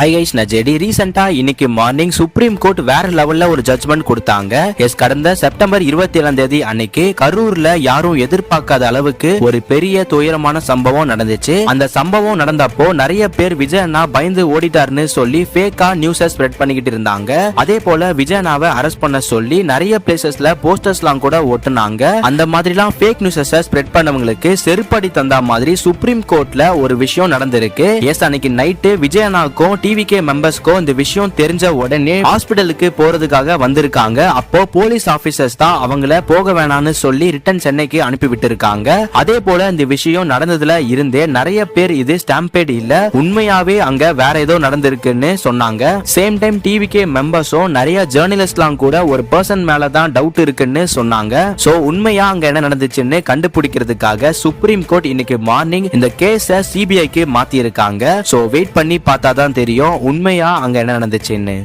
Hi guys நான் JD. ரீசெண்டா இன்னைக்கு மார்னிங் சுப்ரீம் கோர்ட் வேற லெவல்ல ஒரு ஜட்மெண்ட் கொடுத்தாங்க. எஸ் கடந்த செப்டம்பர் இருபத்தி ஏழாம் தேதி அன்னைக்கு கரூர்ல யாரும் எதிர்பார்க்காத அளவுக்கு ஒரு பெரிய துயரமான சம்பவம் நடந்துச்சு. அந்த சம்பவம் நடந்தப்போ நிறைய பேர் விஜய் அண்ணா பயந்து ஓடிட்டாருன்னு சொல்லி ஃபேக்கா நியூஸ ஸ்ப்ரெட் பண்ணிக்கிட்டு இருந்தாங்க. அதே போல விஜயனாவை அரெஸ்ட் பண்ண சொல்லி நிறைய பிளேசஸ்ல போஸ்டர்ஸ்லாம் கூட ஒட்டுனாங்க அந்த மாதிரிலாம் ஃபேக் நியூஸஸ் ஸ்ப்ரெட் பண்ணவங்களுக்கு செருப்படி தந்தா மாதிரி சுப்ரீம் கோர்ட்ல ஒரு விஷயம் நடந்திருக்கு. எஸ் அன்னைக்கு நைட்டு விஜய் டி டிவிகே மெம்பர்ஸ்க்கோ இந்த விஷயம் தெரிஞ்ச உடனே ஹாஸ்பிட்டலுக்கு போறதுக்காக வந்திருக்காங்க. அப்போ போலீஸ் ஆபீசர்ஸ் தான் அவங்கள போக வேணாம்னு சொல்லி ரிட்டன் சென்னைக்கு அனுப்பி விட்டுருக்காங்க. அதே போல இந்த விஷயம் நடந்ததுல இருந்தே நிறைய பேர் இது ஸ்டாம்பேட் இல்ல உண்மையாவே அங்க வேற ஏதோ நடந்திருக்குன்னு சொன்னாங்க. சேம் டைம் டிவிகே மெம்பர்ஸும் நிறைய ஜேர்னலிஸ்ட்லாம் கூட ஒரு பர்சன் மேல தான் டவுட் இருக்குன்னு சொன்னாங்க. சோ உண்மையா அங்க என்ன நடந்துச்சுன்னு கண்டுபிடிக்கிறதுக்காக சுப்ரீம் கோர்ட் இன்னைக்கு மார்னிங் இந்த கேஸ சிபிஐக்கு மாத்தி இருக்காங்க சோ வெயிட் பண்ணி பார்த்தா தான் தெரியும். உண்மையா? அங்க என்ன நடந்துச்சுன்னு.